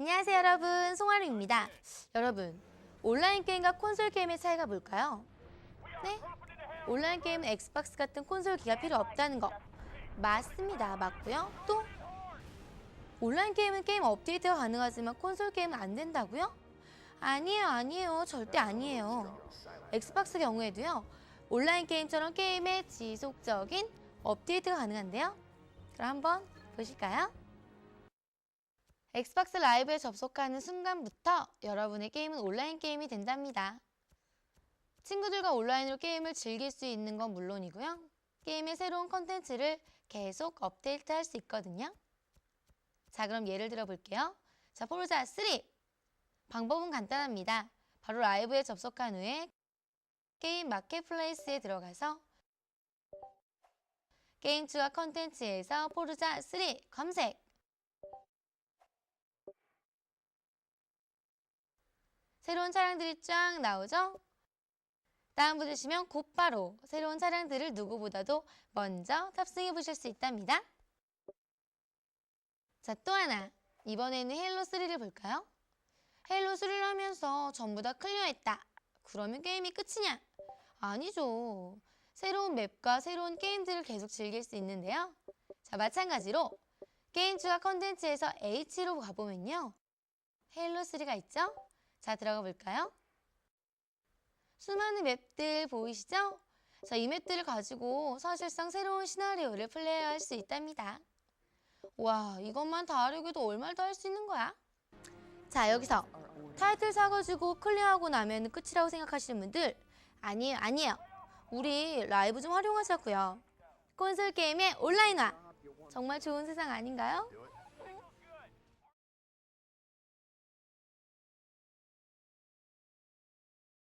안녕하세요 여러분 송하루입니다. 여러분 온라인 게임과 콘솔 게임의 차이가 뭘까요? 네? 온라인 게임은 엑스박스 같은 콘솔 기가 필요 없다는 거 맞습니다. 맞고요. 또 온라인 게임은 게임 업데이트가 가능하지만 콘솔 게임은 안 된다고요? 아니에요 아니에요 절대 아니에요. 엑스박스 경우에도요 온라인 게임처럼 게임의 지속적인 업데이트가 가능한데요. 그럼 한번 보실까요? 엑스박스 라이브에 접속하는 순간부터 여러분의 게임은 온라인 게임이 된답니다. 친구들과 온라인으로 게임을 즐길 수 있는 건 물론이고요. 게임의 새로운 컨텐츠를 계속 업데이트 할 수 있거든요. 자, 그럼 예를 들어 볼게요. 자, 포르자 3. 방법은 간단합니다. 바로 라이브에 접속한 후에 게임 마켓플레이스에 들어가서 게임 추가 컨텐츠에서 포르자 3 검색. 새로운 차량들이 쫙 나오죠? 다운받으시면 곧바로 새로운 차량들을 누구보다도 먼저 탑승해 보실 수 있답니다. 자, 또 하나. 이번에는 헬로 3를 볼까요? 헬로 3를 하면서 전부 다 클리어했다. 그러면 게임이 끝이냐? 아니죠. 새로운 맵과 새로운 게임들을 계속 즐길 수 있는데요. 자, 마찬가지로 게임 추가 컨텐츠에서 H로 가보면요. 헬로 3가 있죠? 자, 들어가 볼까요? 수많은 맵들 보이시죠? 자, 이 맵들을 가지고 사실상 새로운 시나리오를 플레이할 수 있답니다. 와, 이것만 다 하려고도 얼마나 더 할 수 있는 거야? 자, 여기서 타이틀 사가지고 클리어하고 나면 끝이라고 생각하시는 분들 아니에요, 아니에요. 우리 라이브 좀 활용하자고요. 콘솔 게임의 온라인화 정말 좋은 세상 아닌가요?